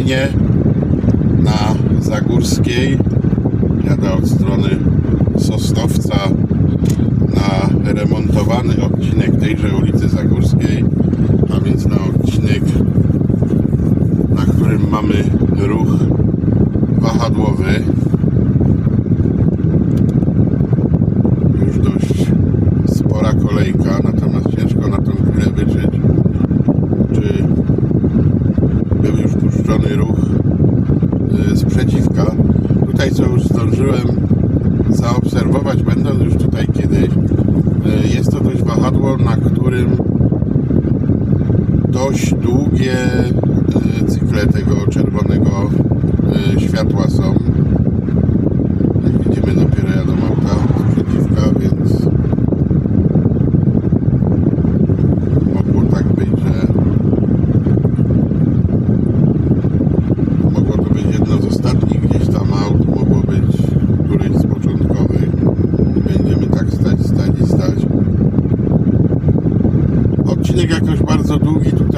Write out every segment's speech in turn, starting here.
Będzinie na Zagórskiej. Jadę od strony Sosnowca na remontowany odcinek tejże ulicy Zagórskiej, a więc na odcinek, na którym mamy ruch wahadłowy. Już dość spora kolejka, natomiast ciężko na tą chwilę wyczuć, Tutaj co już zdążyłem zaobserwować, będąc już tutaj kiedyś, y, jest to dość wahadło, na którym dość długie y, cykle tego czerwonego y, światła są.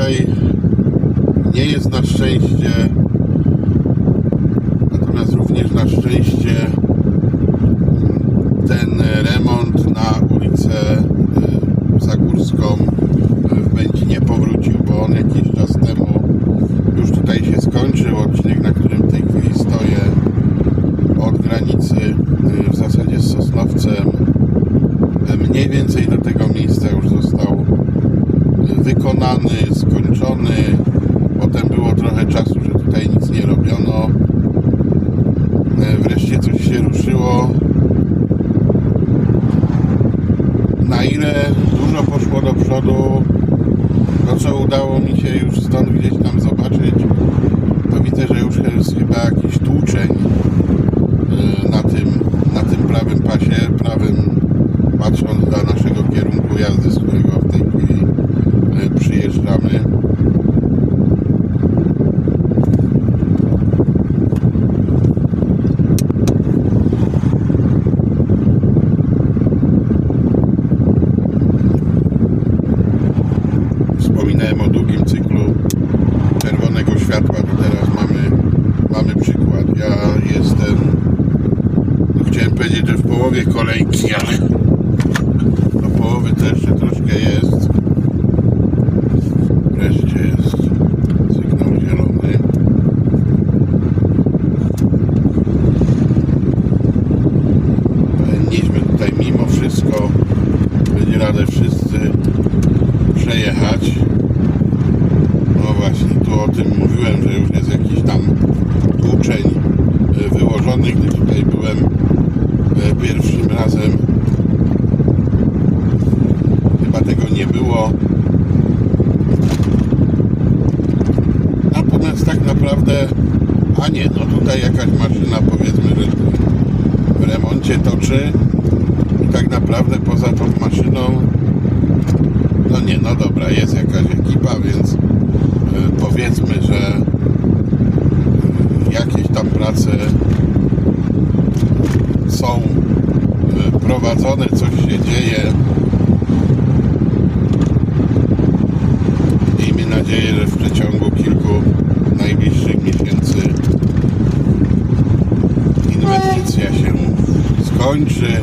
Tutaj nie jest na szczęście. Natomiast również na szczęście Na ile dużo poszło do przodu, to co udało mi się już stąd gdzieś tam zobaczyć, to widzę, że już jest chyba jakiś tłuczeń y, na tym, na tym prawym pasie, prawym patrząc dla naszego kierunku jazdy, z którego w tej chwili y, przyjeżdżamy. Wspominałem o długim cyklu czerwonego światła, to teraz mamy, mamy przykład. Ja jestem, no chciałem powiedzieć, że w kolejki, ale do połowy to jeszcze troszkę jest. Wreszcie jest sygnał zielony. Powinniśmy tutaj mimo wszystko będzie radę wszyscy przejechać. No właśnie, tu o tym mówiłem, że już jest jakiś tam tłuczeń e, wyłożony, gdy tutaj byłem pierwszym razem. Chyba tego nie było. Natomiast tak naprawdę, a nie, no tutaj jakaś maszyna powiedzmy, że w remoncie toczy i tak naprawdę poza tą maszyną no nie, no dobra, jest jakaś ekipa, więc y, powiedzmy, że y, jakieś tam prace prowadzony, coś się dzieje. Miejmy nadzieję, że w przeciągu kilku najbliższych miesięcy inwestycja się skończy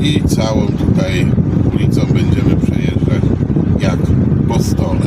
i całą tutaj ulicą będziemy przejeżdżać jak po stole.